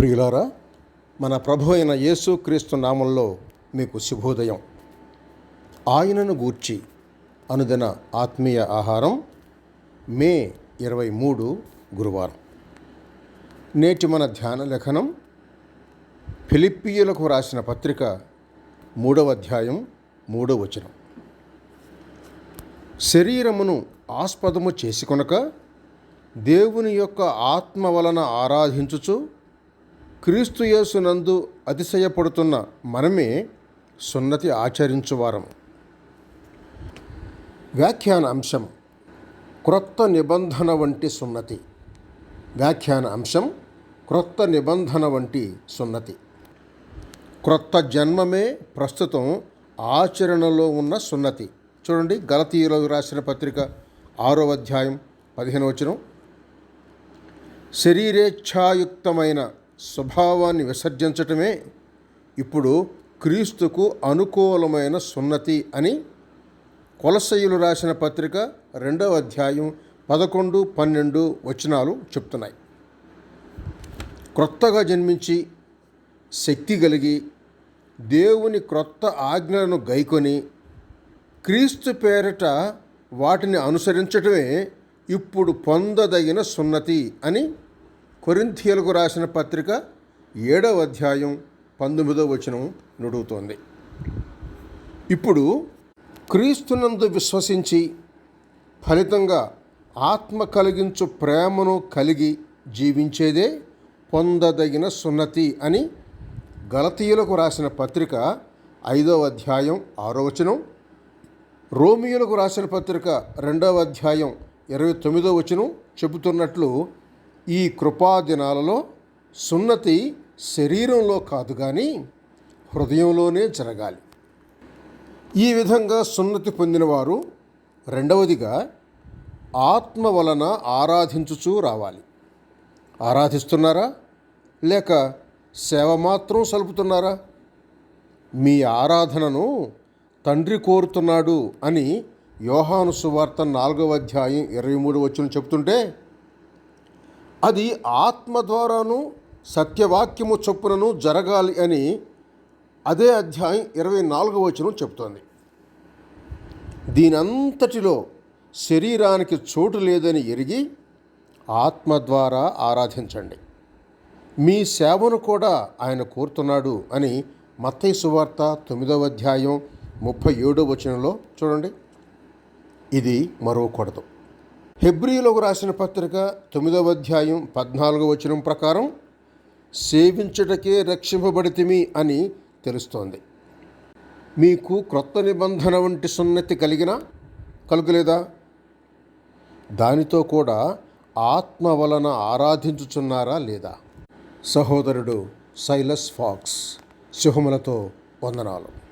ప్రియులారా మన ప్రభు అయిన యేసు క్రీస్తు నామంలో మీకు శుభోదయం. ఆయనను గూర్చి అనుదిన ఆత్మీయ ఆహారం మే ఇరవై మూడు గురువారం. నేటి మన ధ్యాన లేఖనం ఫిలిప్పియులకు రాసిన పత్రిక మూడవ అధ్యాయం మూడవ వచనం. శరీరమును ఆస్పదము చేసుకొనక దేవుని యొక్క ఆత్మ వలన ఆరాధించుచు క్రీస్తుయేసునందు అతిశయపడుతున్న మనమే సున్నతి ఆచరించువారం వ్యాఖ్యాన అంశం క్రొత్త నిబంధన వంటి సున్నతి. వ్యాఖ్యాన అంశం క్రొత్త నిబంధన వంటి సున్నతి. క్రొత్త జన్మమే ప్రస్తుతం ఆచరణలో ఉన్న సున్నతి. చూడండి గలతీయులకు రాసిన పత్రిక ఆరో అధ్యాయం పదిహేను వచనం. శరీరేచ్ఛాయుక్తమైన స్వభావాన్ని విసర్జించటమే ఇప్పుడు క్రీస్తుకు అనుకూలమైన సున్నతి అని కొలసయులు రాసిన పత్రిక రెండవ అధ్యాయం పదకొండు పన్నెండు వచనాలు చెప్తున్నాయి. క్రొత్తగా జన్మించి శక్తి కలిగి దేవుని క్రొత్త ఆజ్ఞలను గైకొని క్రీస్తు పేరిట వాటిని అనుసరించటమే ఇప్పుడు పొందదగిన సున్నతి అని కొరింథియలకు రాసిన పత్రిక ఏడవ అధ్యాయం పంతొమ్మిదవ వచనం నుడుగుతోంది. ఇప్పుడు క్రీస్తునందు విశ్వసించి ఫలితంగా ఆత్మ కలిగించు ప్రేమను కలిగి జీవించేదే పొందదగిన సున్నతి అని గలతీయులకు రాసిన పత్రిక ఐదవ అధ్యాయం ఆరో వచనం రోమియోలకు రాసిన పత్రిక రెండవ అధ్యాయం ఇరవై తొమ్మిదో వచనం చెబుతున్నట్లు ఈ కృపాదినాలలో సున్నతి శరీరంలో కాదు కానీ హృదయంలోనే జరగాలి. ఈ విధంగా సున్నతి పొందినవారు రెండవదిగా ఆత్మ వలన ఆరాధించుచూ రావాలి. ఆరాధిస్తున్నారా? లేక సేవ మాత్రం సలుపుతున్నారా? మీ ఆరాధనను తండ్రి కోరుతున్నాడు అని యోహాను సువార్త నాలుగవ అధ్యాయం ఇరవై మూడు వచ్చిన చెప్తుంటే అది ఆత్మ ద్వారాను సత్యవాక్యము చొప్పునను జరగాలి అని అదే అధ్యాయం ఇరవై నాలుగవ వచనం చెప్తోంది. దీనంతటిలో శరీరానికి చోటు లేదని ఎరిగి ఆత్మ ద్వారా ఆరాధించండి. మీ సేవను కూడా ఆయన కోరుతున్నాడు అని మత్తయ్య సువార్త తొమ్మిదవ అధ్యాయం ముప్పై ఏడో వచనంలో చూడండి. ఇది మరవకూడదు హెబ్రియులకు రాసిన పత్రిక తొమ్మిదవ అధ్యాయం పద్నాలుగో వచనం ప్రకారం సేవించుటకే రక్షింపబడితిమి అని తెలుస్తోంది. మీకు క్రొత్త నిబంధన వంటి సున్నతి కలిగిన కలుగులేదా? దానితో కూడా ఆత్మ వలన ఆరాధించుచున్నారా లేదా? సహోదరుడు సైలస్ ఫాక్స్ శుభములతో వందనాలు.